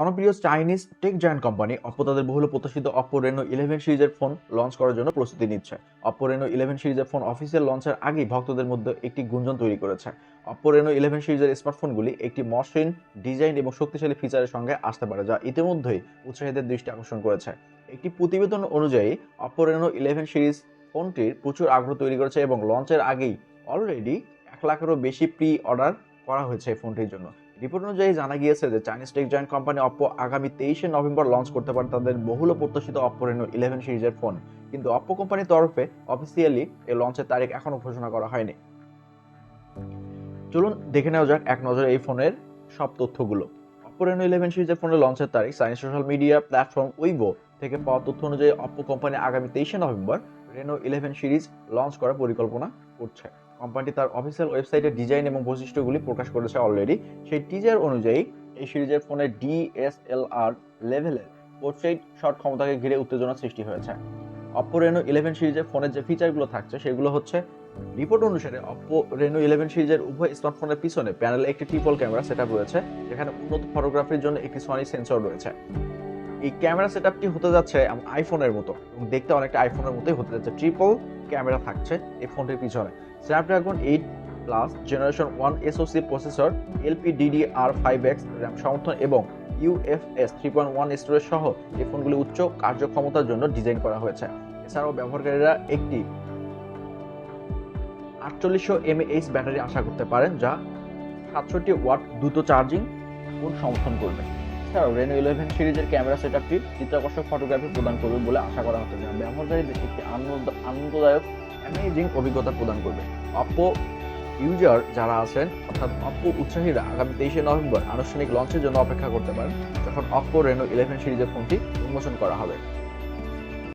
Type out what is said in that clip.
জনপ্রিয় Chinese tech giant company Oppo তাদের বহুল প্রত্যাশিত অপ্পো রেনো ইলেভেন সিরিজের ফোন লঞ্চ করার জন্য প্রস্তুতি নিচ্ছে। অপ্পো রেনো ইলেভেন সিরিজের ফোন অফিসিয়াল লঞ্চের আগেই ভক্তদের মধ্যে একটি গুঞ্জন তৈরি করেছে। অপ্পো রেনো ইলেভেন সিরিজের স্মার্টফোনগুলি একটি মসৃণ ডিজাইন এবং শক্তিশালী ফিচারের সঙ্গে আসতে পারে, যা ইতিমধ্যেই উৎসাহীদের দৃষ্টি আকর্ষণ করেছে। একটি প্রতিবেদন অনুযায়ী অপ্পো রেনো ইলেভেন সিরিজ ফোনটির প্রচুর আগ্রহ তৈরি করেছে এবং লঞ্চের আগেই অলরেডি এক লাখেরও বেশি প্রি অর্ডার করা হয়েছে ফোনটির জন্য। রিপোর্ট অনুযায়ী জানা গিয়েছে যে Chinese tech giant company Oppo আগামী তেইশে নভেম্বর লঞ্চ করতে পারে তাদের বহুল প্রত্যাশিত অপ্পো রেনো ইলেভেন সিরিজের ফোন কিন্তু অপ্পো কোম্পানির তরফে অফিসিয়ালি এই লঞ্চের তারিখ এখনও ঘোষণা করা হয়নি। চলুন দেখে নেওয়া যাক এক নজরে এই ফোনের সব তথ্যগুলো। অপ্পো রেনো ইলেভেন সিরিজের ফোনের লঞ্চের তারিখ Chinese social media platform Weibo থেকে পাওয়া তথ্য অনুযায়ী অপ্পো কোম্পানি আগামী তেইশে November Reno eleven series launch করার পরিকল্পনা করছে। কোম্পানিটি তার অফিসিয়াল ওয়েবসাইটে ডিজাইন এবং বৈশিষ্ট্যগুলি প্রকাশ করেছে অলরেডি সেই টিজার অনুযায়ী এই সিরিজের ফোনের ডিএসএলআর লেভেলের পোর্ট্রেট শট ক্ষমতাকে ঘিরে উত্তেজনা সৃষ্টি হয়েছে। অপ্পো রেনো ইলেভেন সিরিজের ফোনের যে ফিচারগুলো থাকছে, সেগুলো হচ্ছে রিপোর্ট অনুসারে অপ্পো রেনো ইলেভেন সিরিজের উভয় স্মার্টফোনের পিছনে প্যানেলে একটি ট্রিপল ক্যামেরা সেটআপ রয়েছে, যেখানে উন্নত ফটোগ্রাফির জন্য একটি সনি সেন্সর রয়েছে। এই ক্যামেরা সেটআপটি হতে যাচ্ছে আইফোনের মতো দেখতে অনেকটা আইফোনের মতোই হতে যাচ্ছে। ট্রিপল ক্যামেরা থাকছে এই ফোনটির পিছনে। Snapdragon eight plus generation one SoC processor LP DDR five X RAM সমর্থন এবং UFS three point one storage সহ এই ফোনগুলি উচ্চ কার্যক্ষমতার জন্য ডিজাইন করা হয়েছে। এছাড়াও ব্যবহারকারীরা একটি আটচল্লিশশো এমএএইচ ব্যাটারি আশা করতে পারেন, যা সাতষট্টি ওয়াট দ্রুত চার্জিং কোড সমর্থন করবে। এছাড়াও রেনো ইলেভেন সিরিজের ক্যামেরা সেটআপটি চিত্রাকর্ষক ফটোগ্রাফি প্রদান করবে বলে আশা করা হচ্ছে। ব্যবহারকারীদের একটি আনন্দ, আনন্দদায়ক অ্যামেজিং অভিজ্ঞতা প্রদান করবে। অপো ইউজার যারা আছেন, অর্থাৎ অপো উৎসাহীরা আগামী তেইশে নভেম্বর আনুষ্ঠানিক লঞ্চের জন্য অপেক্ষা করতে পারেন, যখন অপো রেনো ইলেভেন সিরিজের ফোনটি উন্মোচন করা হবে।